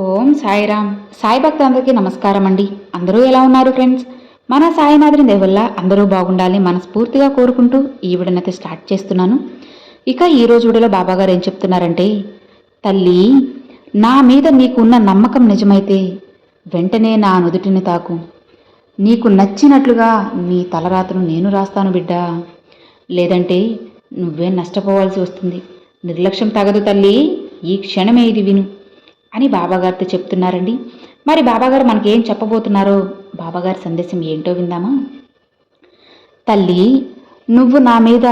ఓం సాయిరామ్. సాయి భక్తులందరికీ నమస్కారం అండి అందరూ ఎలా ఉన్నారు ఫ్రెండ్స్? మన సాయినాథుని దేవల్ల అందరూ బాగుండాలి మనస్ఫూర్తిగా కోరుకుంటూ ఈ విడనైతే స్టార్ట్ చేస్తున్నాను. ఇక ఈ రోజు వీడియోలో బాబాగారు ఏం చెప్తున్నారంటే తల్లి నా మీద నీకున్న నమ్మకం నిజమైతే వెంటనే నా నుదుటిని తాకు. నీకు నచ్చినట్లుగా నీ తలరాతను నేను రాస్తాను బిడ్డా. లేదంటే నువ్వే నష్టపోవాల్సి వస్తుంది. నిర్లక్ష్యం తగదు తల్లి. ఈ క్షణమే ఇది విను. అని బాబాగారితో చెప్తున్నారండి. మరి బాబాగారు మనకేం చెప్పబోతున్నారో బాబాగారి సందేశం ఏంటో విందామా? తల్లి నువ్వు నా మీద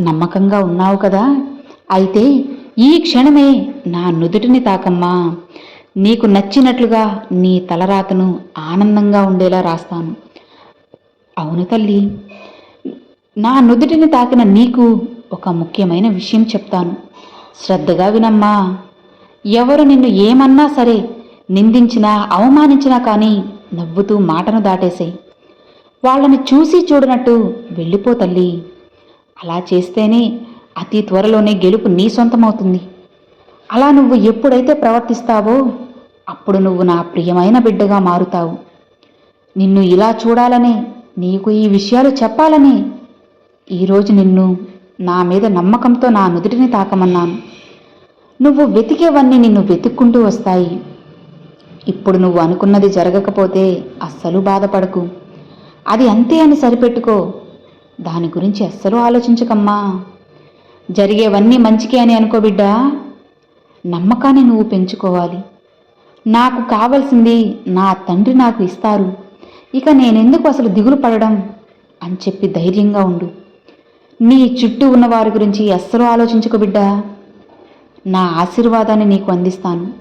నమ్మకంగా ఉన్నావు కదా. అయితే ఈ క్షణమే నా నుదుటిని తాకమ్మా. నీకు నచ్చినట్లుగా నీ తలరాతను ఆనందంగా ఉండేలా రాస్తాను. అవును తల్లి నా నుదుటిని తాకిన నీకు ఒక ముఖ్యమైన విషయం చెప్తాను. శ్రద్ధగా వినమ్మా. ఎవరు నిన్ను ఏమన్నా సరే నిందించినా అవమానించినా కానీ నవ్వుతూ మాటను దాటేసేయి వాళ్ళని చూసి చూడనట్టు వెళ్ళిపో తల్లి. అలా చేస్తేనే అతి త్వరలోనే గెలుపు నీ సొంతమవుతుంది. అలా నువ్వు ఎప్పుడైతే ప్రవర్తిస్తావో అప్పుడు నువ్వు నా ప్రియమైన బిడ్డగా మారుతావు. నిన్ను ఇలా చూడాలనే నీకు ఈ విషయాలు చెప్పాలని ఈరోజు నిన్ను నా మీద నమ్మకంతో నా నుదుటిని తాకమన్నాను. నువ్వు వెతికేవన్నీ నిన్ను వెతుక్కుంటూ వస్తాయి. ఇప్పుడు నువ్వు అనుకున్నది జరగకపోతే అస్సలు బాధపడకు. అది అంతే అని సరిపెట్టుకో. దాని గురించి అస్సలు ఆలోచించకమ్మా. జరిగేవన్నీ మంచికే అని అనుకో బిడ్డా. నమ్మకాన్ని నువ్వు పెంచుకోవాలి. నాకు కావలసింది నా తండ్రి నాకు ఇస్తారు. ఇక నేనెందుకు అసలు దిగులు పడడం? అని చెప్పి ధైర్యంగా ఉండు. నీ చుట్టూ ఉన్న వారి గురించి అస్సలు ఆలోచించుకో బిడ్డా. నా ఆశీర్వాదాన్ని నీకు అందిస్తాను.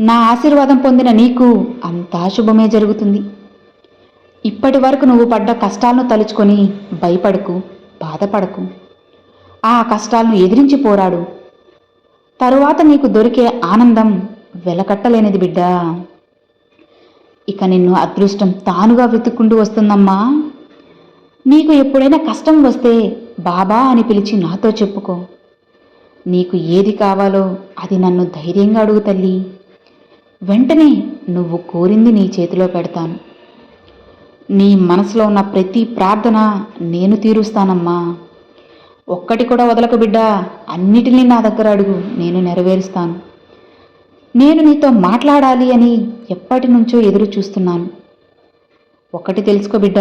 నా ఆశీర్వాదం పొందిన నీకు అంతా శుభమే జరుగుతుంది. ఇప్పటి వరకు నువ్వు పడ్డ కష్టాలను తలుచుకొని భయపడకు బాధపడకు. ఆ కష్టాలను ఎదిరించి పోరాడు. తరువాత నీకు దొరికే ఆనందం వెలకట్టలేనిది బిడ్డా. ఇక నిన్ను అదృష్టం తానుగా వెతుక్కుంటూ వస్తుందమ్మా. నీకు ఎప్పుడైనా కష్టం వస్తే బాబా అని పిలిచి నాతో చెప్పుకో. నీకు ఏది కావాలో అది నన్ను ధైర్యంగా అడుగు తల్లి. వెంటనే నువ్వు కోరింది నీ చేతిలో పెడతాను. నీ మనసులో ఉన్న ప్రతి ప్రార్థన నేను తీరుస్తానమ్మా. ఒక్కటి కూడా వదలక బిడ్డ అన్నిటినీ నా దగ్గర అడుగు నేను నెరవేరుస్తాను. నేను నీతో మాట్లాడాలి అని ఎప్పటి నుంచో ఎదురు చూస్తున్నాను. ఒకటి తెలుసుకో బిడ్డ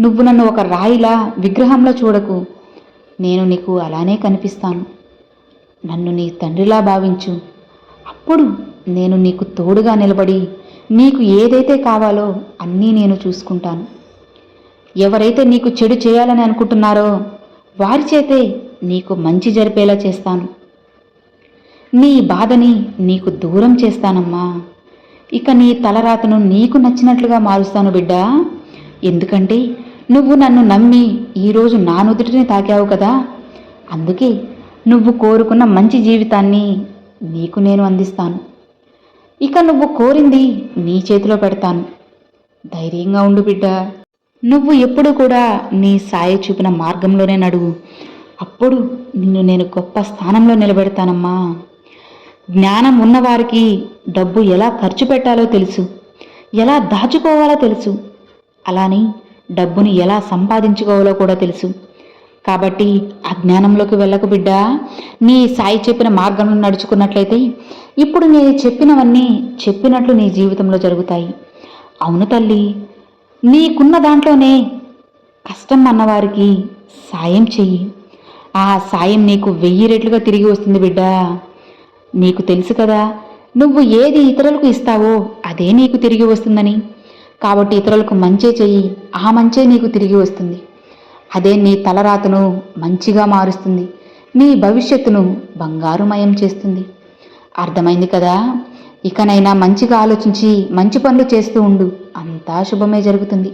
నువ్వు నన్ను ఒక రాయిలా విగ్రహంలో చూడకు. నేను నీకు అలానే కనిపిస్తాను. నన్ను నీ తండ్రిలా భావించు. అప్పుడు నేను నీకు తోడుగా నిలబడి నీకు ఏదైతే కావాలో అన్నీ నేను చూసుకుంటాను. ఎవరైతే నీకు చెడు చేయాలని అనుకుంటున్నారో వారి చేతే నీకు మంచి జరిపేలా చేస్తాను. నీ బాధని నీకు దూరం చేస్తానమ్మా. ఇక నీ తలరాతను నీకు నచ్చినట్లుగా మారుస్తాను బిడ్డా. ఎందుకంటే నువ్వు నన్ను నమ్మి ఈరోజు నా నుదుటిని తాకావు కదా. అందుకే నువ్వు కోరుకున్న మంచి జీవితాన్ని నీకు నేను అందిస్తాను. ఇక నువ్వు కోరింది నీ చేతిలో పెడతాను. ధైర్యంగా ఉండు బిడ్డ. నువ్వు ఎప్పుడు కూడా నీ సాయి చూపిన మార్గంలోనే నడువు. అప్పుడు నిన్ను నేను గొప్ప స్థానంలో నిలబెడతానమ్మా. జ్ఞానం ఉన్నవారికి డబ్బు ఎలా ఖర్చు పెట్టాలో తెలుసు. ఎలా దాచుకోవాలో తెలుసు. అలానే డబ్బుని ఎలా సంపాదించుకోవాలో కూడా తెలుసు. కాబట్టి అజ్ఞానంలోకి వెళ్ళకు బిడ్డా. నీ సాయి చెప్పిన మార్గంలో నడుచుకున్నట్లయితే ఇప్పుడు నేను చెప్పినవన్నీ చెప్పినట్లు నీ జీవితంలో జరుగుతాయి. అవును తల్లి నీకున్న దాంట్లోనే కష్టం అన్నవారికి సాయం చెయ్యి. ఆ సాయం నీకు వెయ్యి రెట్లుగా తిరిగి వస్తుంది బిడ్డా. నీకు తెలుసు కదా నువ్వు ఏది ఇతరులకు ఇస్తావో అదే నీకు తిరిగి వస్తుందని. కాబట్టి ఇతరులకు మంచే చెయ్యి ఆ మంచే నీకు తిరిగి వస్తుంది. అదే నీ తలరాతను మంచిగా మారుస్తుంది. నీ భవిష్యత్తును బంగారుమయం చేస్తుంది. అర్థమైంది కదా? ఇకనైనా మంచిగా ఆలోచించి మంచి పనులు చేస్తూ ఉండు. అంతా శుభమే జరుగుతుంది.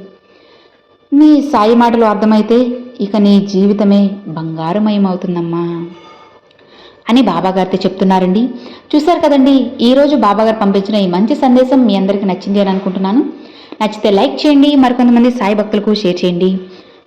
నీ సాయి మాటలు అర్థమైతే ఇక నీ జీవితమే బంగారుమయం అవుతుందమ్మా. అని బాబాగారితో చెప్తున్నారండి. చూశారు కదండి ఈరోజు బాబాగారు పంపించిన ఈ మంచి సందేశం మీ అందరికీ నచ్చింది అని అనుకుంటున్నాను. నచ్చితే లైక్ చేయండి మరికొంతమంది సాయి భక్తులకు షేర్ చేయండి.